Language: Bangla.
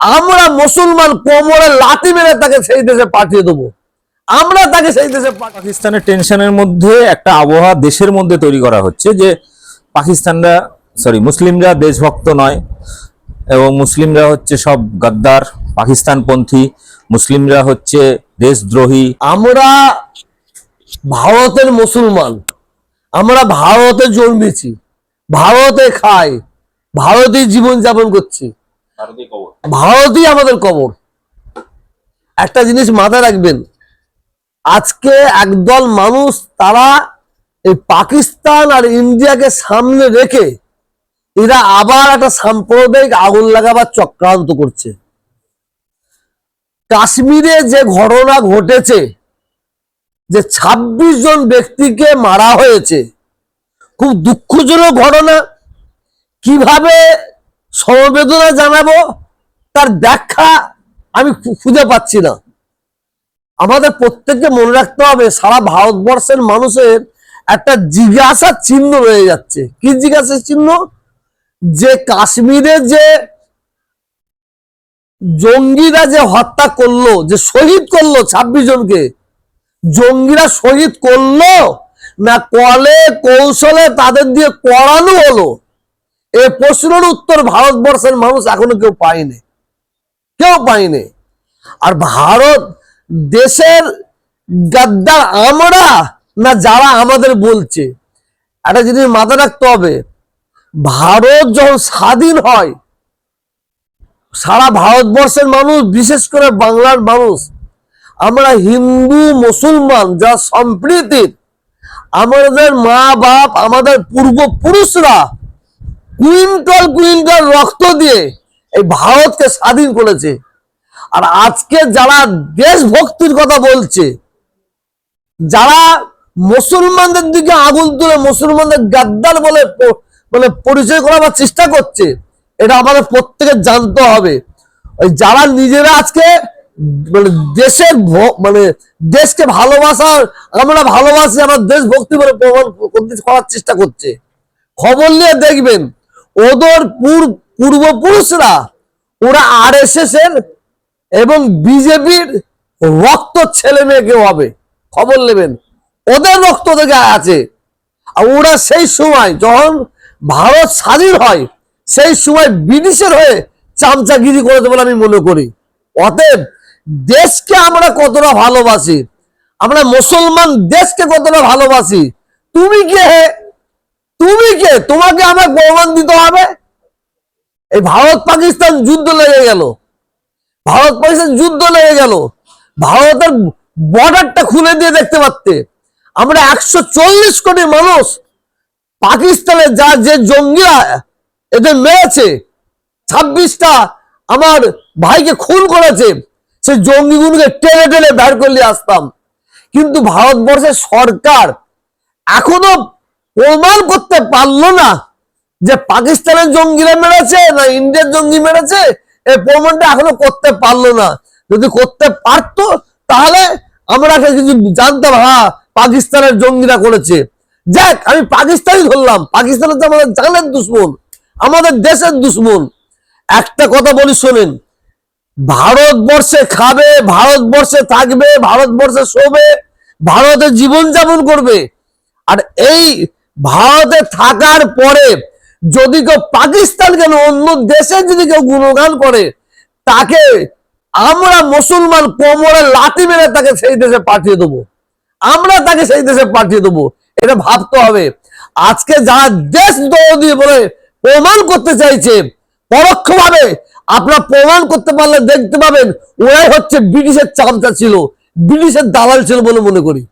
আমরা মুসলমান কোমরে লাথি মেরে তাকে সেই দেশে পাঠিয়ে দেবো। আমরা তাকে সেই দেশে পাকিস্তানের টেনশনের মধ্যে একটা আবহাওয়া দেশের মধ্যে তৈরি করা হচ্ছে যে পাকিস্তানরা সরি মুসলিমরা দেশভক্ত নয় এবং মুসলিমরা হচ্ছে সব গাদ্দার পাকিস্তানপন্থী মুসলিমরা হচ্ছে দেশদ্রোহী। আমরা ভারতের মুসলমান আমরা ভারতে জন্মেছি ভারতে খাই ভারতেই জীবন যাপন করছি ভারতই আমাদের কবর। একটা জিনিস মাথায় রাখবেন, আজকে একদল মানুষ তারা এই পাকিস্তান আর ইন্ডিয়াকে সামনে রেখে এরা আবার একটা সাম্প্রদায়িক আগুন লাগাবার চক্রান্ত করছে। কাশ্মীরে যে ঘটনা ঘটেছে, যে ২৬ জন ব্যক্তিকে মারা হয়েছে, খুব দুঃখজনক ঘটনা। কীভাবে সমবেদনা জানাব? তার ব্যাখ্যা আমি খুঁজে পাচ্ছি না। আমাদের প্রত্যেককে মনে রাখতে হবে, সারা ভারতবর্ষের মানুষের একটা জিজ্ঞাসার চিহ্ন রয়ে যাচ্ছে। কি জিজ্ঞাসার চিহ্ন? যে কাশ্মীরে যে জঙ্গিরা যে হত্যা করল, যে শহীদ করল ছাব্বিশ জনকে, জঙ্গিরা শহীদ করল না কলে কৌশলে তাদের দিয়ে করানো হলো? এ প্রশ্নের উত্তর ভারতবর্ষের মানুষ এখনও কেউ পায়নি। কেউ পাইনি আর ভারত দেশের গাদ্দার আমরা না যারা আমাদের বলছে? একটা জিনিস মাথায় রাখতে হবে। ভারত যখন স্বাধীন হয়, সারা ভারতবর্ষের মানুষ, বিশেষ করে বাংলার মানুষ, আমরা হিন্দু, মুসলমান যা সম্প্রীতির আমাদের মা বাপ আমাদের পূর্বপুরুষরা কুইন্টাল কুইন্টাল রক্ত দিয়ে এই ভারতকে স্বাধীন করেছে। আর আজকে যারা দেশভক্তির কথা বলছে, যারা মুসলমানদের দিকে আগুন তুলে মুসলমানদের গাদ্দার বলে মানে পরিচয় করাবার চেষ্টা করছে, এটা আমাদের প্রত্যেকের জানতে হবে। ওই যারা নিজেরা আজকে মানে দেশের মানে দেশকে ভালোবাসার, আমরা ভালোবাসি, আমার দেশ ভক্তি বলে প্রমাণ করার চেষ্টা করছে। খবর নিয়ে দেখবেন ওদের পূর- পূর্বপুরুষরা, ওরা আর এস এস এর এবং বিজেপির রক্ত ছেলে মেয়ে কেউ হবে। খবর নেবেন। ওদের রক্ত থেকে আছে। আর ওরা সেই সময় যখন ভারত স্বাধীন হয়, সেই সময় ব্রিটিশের হয়ে চামচাগিরি করেছে বলে আমি মনে করি। অতএব দেশকে আমরা কতটা ভালোবাসি, আমরা মুসলমান দেশকে কতটা ভালোবাসি, তুমি কে তুমি কে? তোমাকে আমার প্রমাণ দিতে হবে? এই ভারত পাকিস্তান যুদ্ধ লেগে গেল। ভারত পাকিস্তান যুদ্ধ লেগে গেল। ভারতের বর্ডারটা খুলে দিয়ে দেখতে পারতে। আমরা একশো চল্লিশ কোটি মানুষ পাকিস্তানে যা যে জঙ্গিরা এদের মেরেছে, ছাব্বিশটা আমার ভাইকে খুন করেছে সে জঙ্গিগুলোকে টেনে টেনে বের করলে আসতাম। কিন্তু ভারতবর্ষের সরকার এখনও প্রমাণ করতে পারল না যে পাকিস্তানের জঙ্গিরা মেরেছে না ইন্ডিয়ার জঙ্গি মেরেছে এই প্রমাণটা এখনও করতে পারল না। যদি করতে পারতো, তাহলে আমরা কিছু জানতাম হ্যাঁ পাকিস্তানের জঙ্গিরা করেছে। যাক, আমি পাকিস্তানই ধরলাম। পাকিস্তান তো আমাদের জানের দুশ্মন, আমাদের দেশের দুশ্মন। একটা কথা বলি, শোনেন। ভারতবর্ষে খাবে, ভারতবর্ষে থাকবে, ভারতবর্ষে শোবে ভারতে জীবন যাপন করবে। আর এই ভারতে থাকার পরে যদি কেউ পাকিস্তান কেন অন্য দেশে যদি কেউ গুণগান করে, তাকে আমরা মুসলমান কোমরে লাথি মেরে তাকে সেই দেশে পাঠিয়ে দেবো। আমরা তাকে সেই দেশে পাঠিয়ে দেবো। এটা ভাবতে হবে। আজকে যারা দেশ দৌড় বলে প্রমাণ করতে চাইছে, পরোক্ষভাবে আপনারা প্রমাণ করতে পারলে দেখতে পাবেন, ওরাই হচ্ছে ব্রিটিশের চামচা ছিল, ব্রিটিশের দালাল ছিল বলে মনে করি।